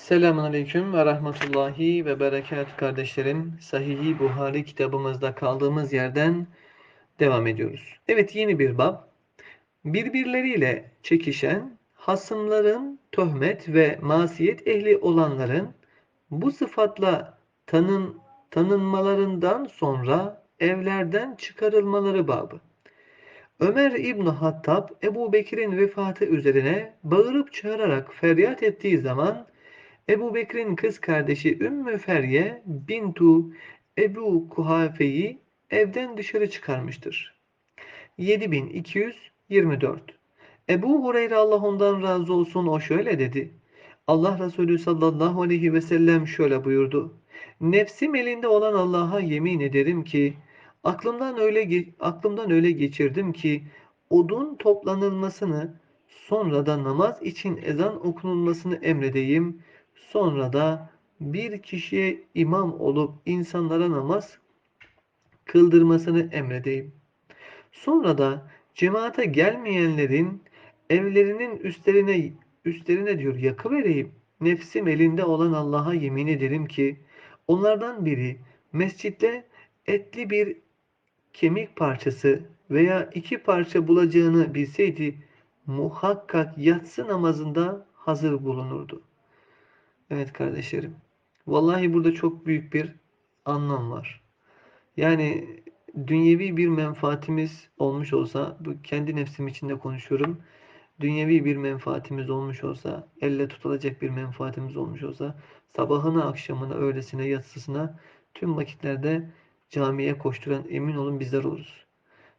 Selamun Aleyküm ve Rahmetullahi ve Berekat kardeşlerim. Sahih-i Buhari kitabımızda kaldığımız yerden devam ediyoruz. Evet yeni bir bab. Birbirleriyle çekişen hasımların töhmet ve masiyet ehli olanların bu sıfatla tanın, tanınmalarından sonra evlerden çıkarılmaları babı. Ömer İbn Hattab Ebu Bekir'in vefatı üzerine bağırıp çağırarak feryat ettiği zaman Ebu Bekir'in kız kardeşi Ümmü Ferye Bintu Ebu Kuhafe'yi evden dışarı çıkarmıştır. 7224 Ebu Hureyre Allah ondan razı olsun o şöyle dedi. Allah Resulü sallallahu aleyhi ve sellem şöyle buyurdu. Nefsim elinde olan Allah'a yemin ederim ki aklımdan öyle aklımdan öyle geçirdim ki odun toplanılmasını sonra da namaz için ezan okunulmasını emredeyim Sonra da bir kişiye imam olup insanlara namaz kıldırmasını emredeyim. Sonra da cemaate gelmeyenlerin evlerinin üstlerine üstlerine diyor yakı vereyim. Nefsim elinde olan Allah'a yemin ederim ki onlardan biri mescitte etli bir kemik parçası veya iki parça bulacağını bilseydi muhakkak yatsı namazında hazır bulunurdu. Evet kardeşlerim. Vallahi burada çok büyük bir anlam var. Yani dünyevi bir menfaatimiz olmuş olsa, bu kendi nefsim içinde konuşuyorum. Dünyevi bir menfaatimiz olmuş olsa, elle tutulacak bir menfaatimiz olmuş olsa, sabahına, akşamına, öğlesine, yatsısına tüm vakitlerde camiye koşturan emin olun bizler oluruz.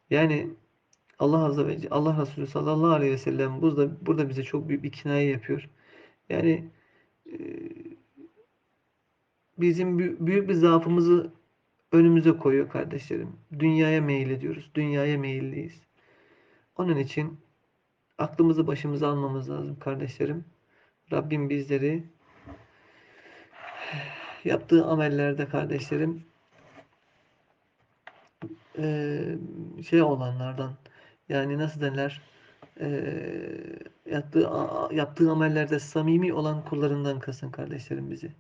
Yani Allah Azze ve Celle, Allah Resulü sallallahu aleyhi ve sellem burada, burada bize çok büyük bir kinaye yapıyor. Yani bizim büyük bir zaafımızı önümüze koyuyor kardeşlerim. Dünyaya meyil ediyoruz. Dünyaya meyilliyiz. Onun için aklımızı başımıza almamız lazım kardeşlerim. Rabbim bizleri yaptığı amellerde kardeşlerim şey olanlardan yani nasıl derler yaptığı, yaptığı amellerde samimi olan kullarından kılsın kardeşlerim bizi.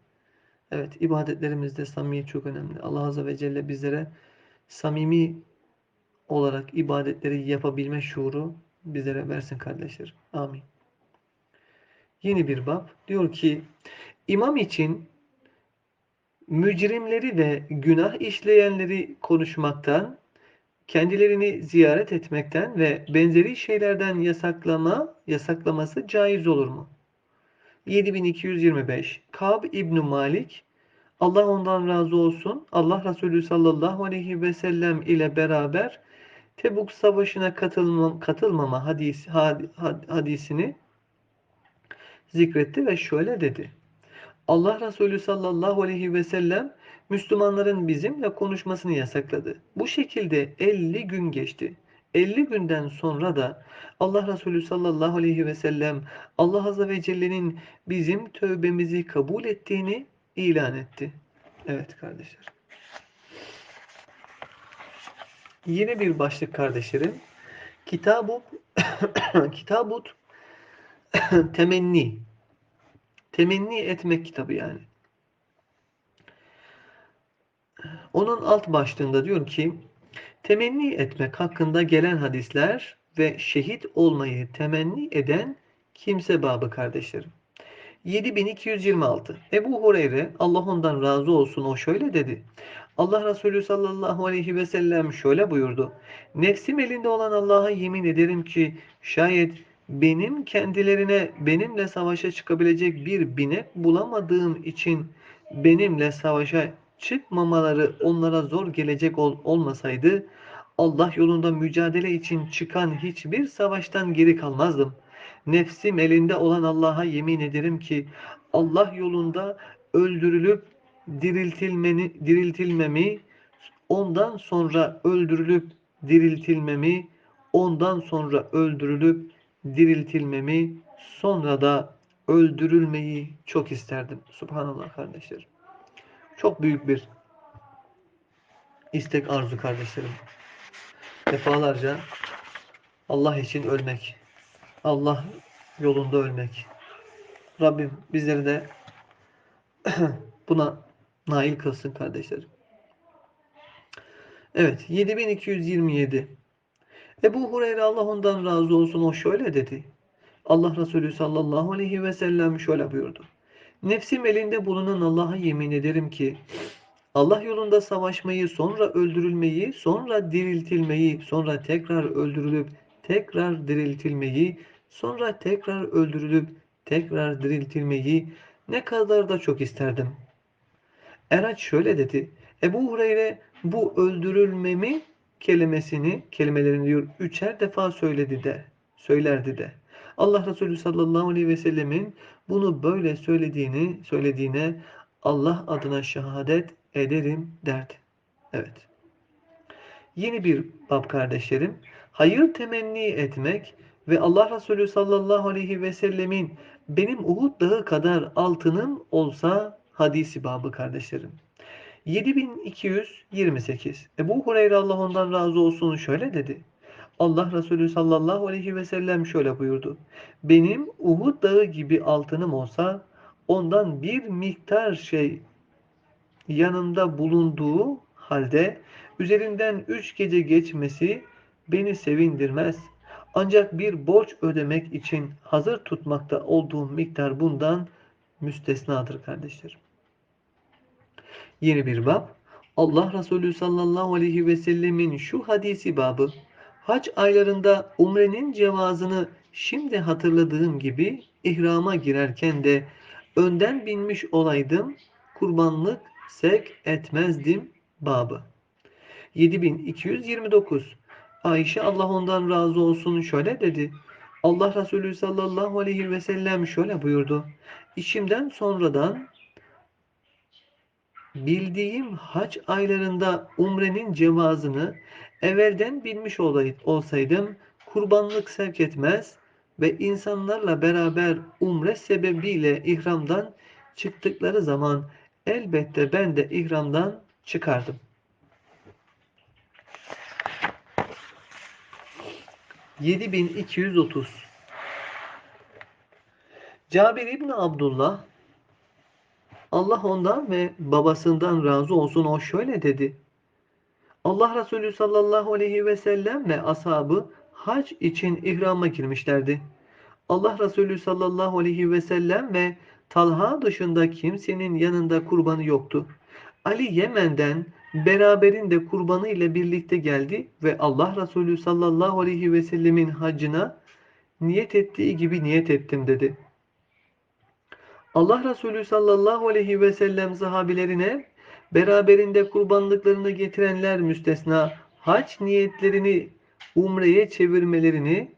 Evet, ibadetlerimizde samimiyet çok önemli. Allah Azze ve Celle bizlere samimi olarak ibadetleri yapabilme şuuru bizlere versin kardeşler. Amin. Yeni bir bab. Diyor ki, imam için mücrimleri ve günah işleyenleri konuşmaktan kendilerini ziyaret etmekten ve benzeri şeylerden yasaklama yasaklaması caiz olur mu? 7225 Kab İbn Malik Allah ondan razı olsun. Allah Resulü sallallahu aleyhi ve sellem ile beraber Tebuk Savaşı'na katılmam, katılmama hadis, had, had, hadisini zikretti ve şöyle dedi. Allah Resulü sallallahu aleyhi ve sellem Müslümanların bizimle konuşmasını yasakladı. Bu şekilde 50 gün geçti. 50 günden sonra da Allah Resulü sallallahu aleyhi ve sellem Allah Azze ve Celle'nin bizim tövbemizi kabul ettiğini ilan etti. Evet kardeşler. Yeni bir başlık kardeşlerim. Kitabut Kitabut temenni. Temenni etmek kitabı yani. Onun alt başlığında diyor ki temenni etmek hakkında gelen hadisler ve şehit olmayı temenni eden kimse babı kardeşlerim. 7226 Ebu Hureyre Allah ondan razı olsun o şöyle dedi. Allah Resulü sallallahu aleyhi ve sellem şöyle buyurdu. Nefsim elinde olan Allah'a yemin ederim ki şayet benim kendilerine benimle savaşa çıkabilecek bir binek bulamadığım için benimle savaşa çıkmamaları onlara zor gelecek ol, olmasaydı Allah yolunda mücadele için çıkan hiçbir savaştan geri kalmazdım. Nefsim elinde olan Allah'a yemin ederim ki Allah yolunda öldürülüp diriltilmeni, diriltilmemi, ondan sonra öldürülüp diriltilmemi, ondan sonra öldürülüp diriltilmemi, sonra da öldürülmeyi çok isterdim. Subhanallah kardeşlerim. Çok büyük bir istek arzu kardeşlerim. Defalarca Allah için ölmek. Allah yolunda ölmek. Rabbim bizleri de Buna nail kılsın kardeşlerim. Evet 7227 Ebu Hureyre Allah ondan razı olsun o şöyle dedi. Allah Resulü sallallahu aleyhi ve sellem şöyle buyurdu. Nefsim elinde bulunan Allah'a yemin ederim ki Allah yolunda savaşmayı, sonra öldürülmeyi, sonra diriltilmeyi, sonra tekrar öldürülüp tekrar diriltilmeyi, sonra tekrar öldürülüp tekrar diriltilmeyi ne kadar da çok isterdim. Eraç şöyle dedi. Ebu Hureyre bu öldürülmemi kelimesini, kelimelerini diyor üçer defa söyledi de, söylerdi de. Allah Resulü sallallahu aleyhi ve sellemin bunu böyle söylediğini, söylediğine Allah adına şehadet ederim derdi. Evet. Yeni bir bab kardeşlerim. Hayır temenni etmek ve Allah Resulü sallallahu aleyhi ve sellemin benim Uhud dağı kadar altınım olsa hadisi babı kardeşlerim. 7228 Ebu Hureyre Allah ondan razı olsun şöyle dedi. Allah Resulü sallallahu aleyhi ve sellem şöyle buyurdu. Benim Uhud dağı gibi altınım olsa ondan bir miktar şey yanımda bulunduğu halde üzerinden üç gece geçmesi beni sevindirmez. Ancak bir borç ödemek için hazır tutmakta olduğum miktar bundan müstesnadır kardeşlerim. Yeni bir bab. Allah Resulü sallallahu aleyhi ve sellemin şu hadisi babı hac aylarında umrenin cevazını şimdi hatırladığım gibi ihrama girerken de önden binmiş olaydım kurbanlık sevk etmezdim babı. 7229 Ayşe Allah ondan razı olsun şöyle dedi. Allah Resulü sallallahu aleyhi ve sellem şöyle buyurdu. İçimden sonradan bildiğim hac aylarında umrenin cevazını evvelden bilmiş olsaydım kurbanlık sevk etmez ve insanlarla beraber umre sebebiyle ihramdan çıktıkları zaman elbette ben de ihramdan çıkardım. Yedi bin iki yüz otuz Cabir İbni Abdullah Allah ondan ve babasından razı olsun o şöyle dedi. Allah Resulü sallallahu aleyhi ve sellem ve ashabı hac için ihrama girmişlerdi. Allah Resulü sallallahu aleyhi ve sellem ve Talha dışında kimsenin yanında kurbanı yoktu. Ali Yemen'den beraberinde kurbanı ile birlikte geldi ve Allah Resulü sallallahu aleyhi ve sellemin hacına niyet ettiği gibi niyet ettim dedi. Allah Resulü sallallahu aleyhi ve sellem sahabilerine beraberinde kurbanlıklarını getirenler müstesna hac niyetlerini umreye çevirmelerini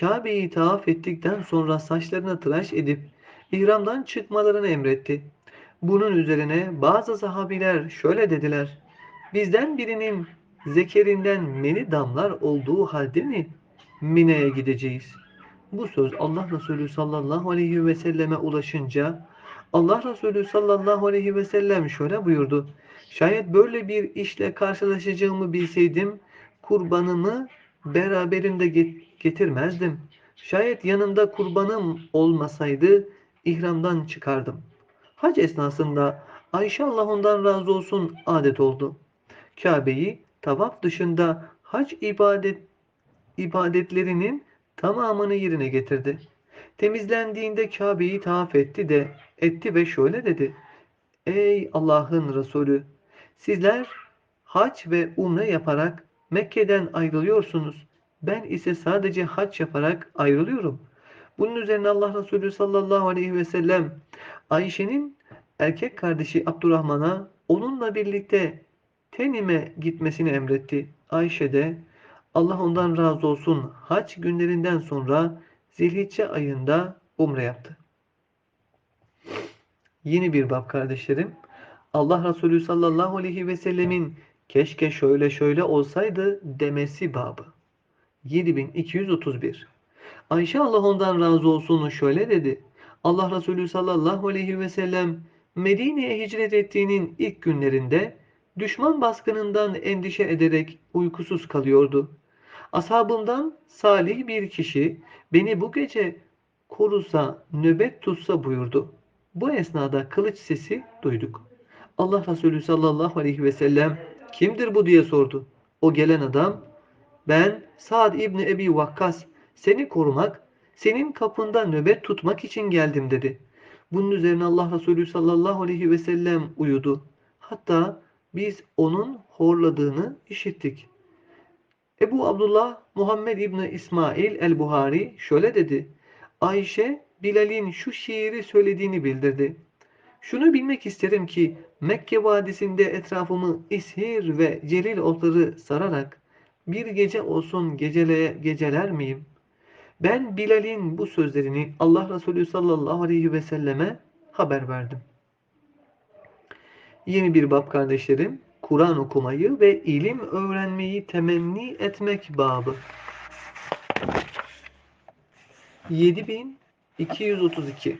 Kabe'yi tavaf ettikten sonra saçlarına tıraş edip ihramdan çıkmalarını emretti. Bunun üzerine bazı sahabiler şöyle dediler. Bizden birinin zekerinden meni damlar olduğu halde mi Mine'ye gideceğiz? Bu söz Allah Resulü sallallahu aleyhi ve selleme ulaşınca Allah Resulü sallallahu aleyhi ve sellem şöyle buyurdu. Şayet böyle bir işle karşılaşacağımı bilseydim kurbanımı beraberimde getirmezdim. Şayet yanımda kurbanım olmasaydı ihramdan çıkardım. Hac esnasında Ayşe Allah ondan razı olsun adet oldu. Kabe'yi tavaf dışında hac ibadet ibadetlerinin tamamını yerine getirdi. Temizlendiğinde Kabe'yi tavaf etti de etti ve şöyle dedi. Ey Allah'ın Resulü sizler hac ve umre yaparak Mekke'den ayrılıyorsunuz. Ben ise sadece hac yaparak ayrılıyorum. Bunun üzerine Allah Resulü sallallahu aleyhi ve sellem Ayşe'nin erkek kardeşi Abdurrahman'a onunla birlikte Tenim'e gitmesini emretti. Ayşe de Allah ondan razı olsun hac günlerinden sonra Zilhicce ayında umre yaptı. Yeni bir bab kardeşlerim. Allah Resulü sallallahu aleyhi ve sellemin keşke şöyle şöyle olsaydı demesi babı. 7231 Ayşe Allah ondan razı olsun şöyle dedi. Allah Resulü sallallahu aleyhi ve sellem Medine'ye hicret ettiğinin ilk günlerinde düşman baskınından endişe ederek uykusuz kalıyordu. Ashabımdan salih bir kişi beni bu gece korusa, nöbet tutsa buyurdu. Bu esnada kılıç sesi duyduk. Allah Resulü sallallahu aleyhi ve sellem kimdir bu diye sordu. O gelen adam ben Sa'd İbni Ebi Vakkas seni korumak, senin kapında nöbet tutmak için geldim dedi. Bunun üzerine Allah Resulü sallallahu aleyhi ve sellem uyudu. Hatta biz onun horladığını işittik. Ebu Abdullah Muhammed İbni İsmail el-Buhari şöyle dedi. Ayşe Bilal'in şu şiiri söylediğini bildirdi. Şunu bilmek isterim ki Mekke vadisinde etrafımı ishir ve celil otları sararak bir gece olsun geceleye geceler miyim? Ben Bilal'in bu sözlerini Allah Resulü sallallahu aleyhi ve selleme haber verdim. Yeni bir bab kardeşlerim. Kur'an okumayı ve ilim öğrenmeyi temenni etmek babı. 7232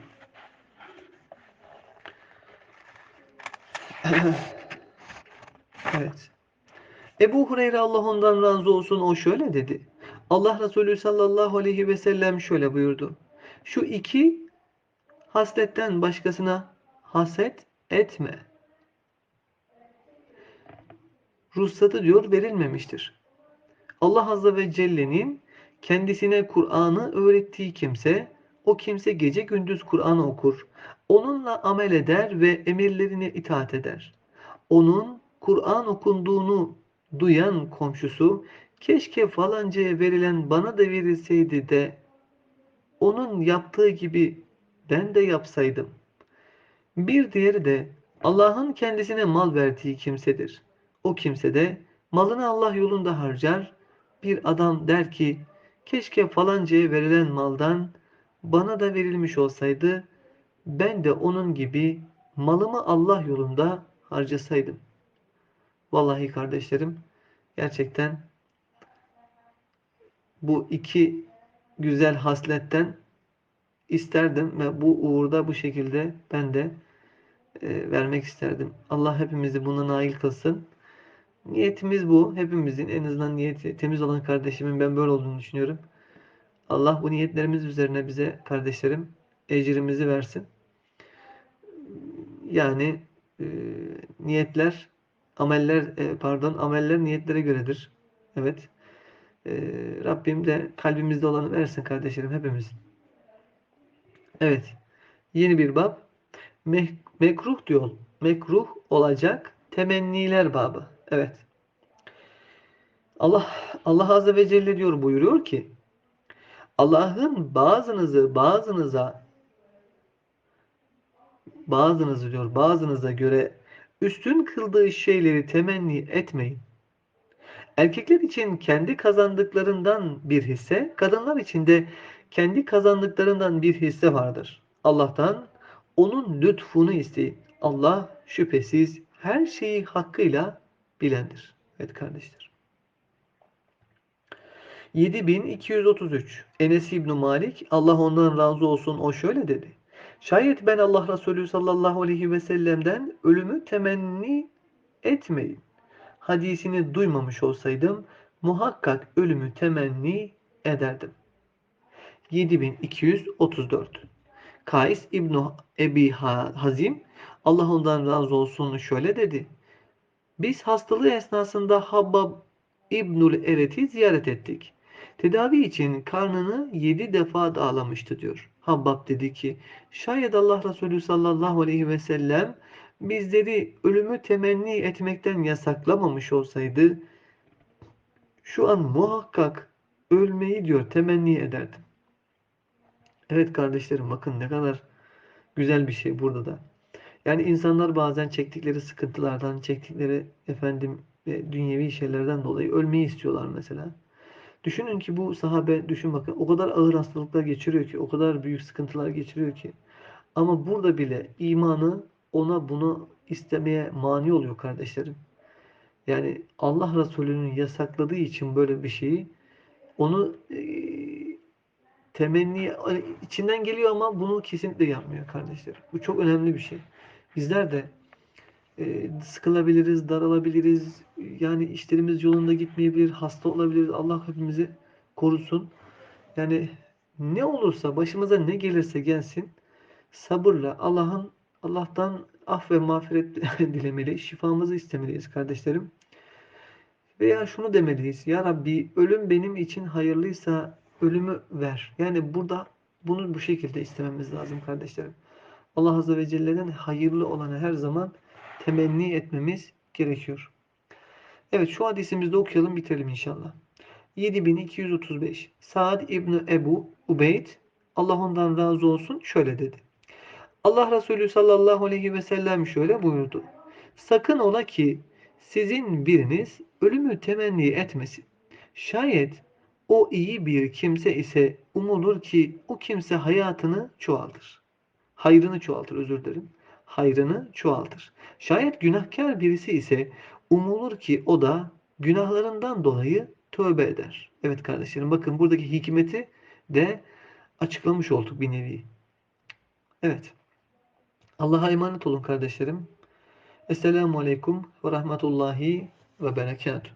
Evet. Ebu Hureyre Allah ondan razı olsun o şöyle dedi. Allah Resulü sallallahu aleyhi ve sellem şöyle buyurdu. Şu iki hasletten başkasına haset etme. Ruhsatı diyor verilmemiştir. Allah Azze ve Celle'nin kendisine Kur'an'ı öğrettiği kimse, o kimse gece gündüz Kur'an okur. Onunla amel eder ve emirlerine itaat eder. Onun Kur'an okunduğunu duyan komşusu, keşke falancaya verilen bana da verilseydi de onun yaptığı gibi ben de yapsaydım. Bir diğeri de Allah'ın kendisine mal verdiği kimsedir. O kimse de malını Allah yolunda harcar. Bir adam der ki keşke falancaya verilen maldan bana da verilmiş olsaydı ben de onun gibi malımı Allah yolunda harcasaydım. Vallahi kardeşlerim gerçekten bu iki güzel hasletten isterdim ve bu uğurda bu şekilde ben de e, vermek isterdim. Allah hepimizi buna nail kılsın. Niyetimiz bu. Hepimizin en azından niyeti temiz olan kardeşimin ben böyle olduğunu düşünüyorum. Allah bu niyetlerimiz üzerine bize kardeşlerim ecrimizi versin. Yani e, niyetler ameller e, pardon ameller niyetlere göredir. Evet. E, Rabbim de kalbimizde olanı versin kardeşlerim hepimizin. Evet. Yeni bir bab. Mek mekruh diyor. Mekruh olacak temenniler babı. Evet. Allah Allah Azze ve Celle diyor buyuruyor ki Allah'ın bazınızı bazınıza bazınızı diyor bazınıza göre üstün kıldığı şeyleri temenni etmeyin. Erkekler için kendi kazandıklarından bir hisse, kadınlar için de kendi kazandıklarından bir hisse vardır. Allah'tan onun lütfunu isteyin. Allah şüphesiz her şeyi hakkıyla bilendir. Evet kardeşler. 7233 Enes İbn Malik Allah ondan razı olsun o şöyle dedi. Şayet ben Allah Resulü sallallahu aleyhi ve sellem'den ölümü temenni etmeyin. Hadisini duymamış olsaydım muhakkak ölümü temenni ederdim. 7234 Kais İbn Ebi Hazim Allah ondan razı olsun şöyle dedi. Biz hastalığı esnasında Habbab İbnül Eret'i ziyaret ettik. Tedavi için karnını yedi defa dağlamıştı diyor. Habbab dedi ki şayet Allah Resulü sallallahu aleyhi ve sellem bizleri ölümü temenni etmekten yasaklamamış olsaydı şu an muhakkak ölmeyi diyor temenni ederdim. Evet kardeşlerim bakın ne kadar güzel bir şey burada da. Yani insanlar bazen çektikleri sıkıntılardan, çektikleri efendim e, dünyevi şeylerden dolayı ölmeyi istiyorlar mesela. Düşünün ki bu sahabe düşün bakın o kadar ağır hastalıklar geçiriyor ki, o kadar büyük sıkıntılar geçiriyor ki. Ama burada bile imanı ona bunu istemeye mani oluyor kardeşlerim. Yani Allah Resulü'nün yasakladığı için böyle bir şeyi onu e, temenni içinden geliyor ama bunu kesinlikle yapmıyor kardeşlerim. Bu çok önemli bir şey. Bizler de e, sıkılabiliriz, daralabiliriz. Yani işlerimiz yolunda gitmeyebilir, hasta olabiliriz. Allah hepimizi korusun. Yani ne olursa, başımıza ne gelirse gelsin sabırla Allah'ın Allah'tan af ve mağfiret dilemeli, şifamızı istemeliyiz kardeşlerim. Veya şunu demeliyiz. Ya Rabbi ölüm benim için hayırlıysa ölümü ver. Yani burada bunu bu şekilde istememiz lazım kardeşlerim. Allah Azze ve Celle'den hayırlı olanı her zaman temenni etmemiz gerekiyor. Evet şu hadisimizde okuyalım bitirelim inşallah. 7235 Saad İbni Ebu Ubeyd Allah ondan razı olsun şöyle dedi. Allah Resulü sallallahu aleyhi ve sellem şöyle buyurdu. Sakın ola ki sizin biriniz ölümü temenni etmesin. Şayet o iyi bir kimse ise umulur ki o kimse hayatını çoğaltır. Hayrını çoğaltır özür dilerim. Hayrını çoğaltır. Şayet günahkar birisi ise umulur ki o da günahlarından dolayı tövbe eder. Evet kardeşlerim bakın buradaki hikmeti de açıklamış olduk bir nevi. Evet. Allah'a emanet olun kardeşlerim. Esselamu Aleyküm ve Rahmetullahi ve Berekatuhu.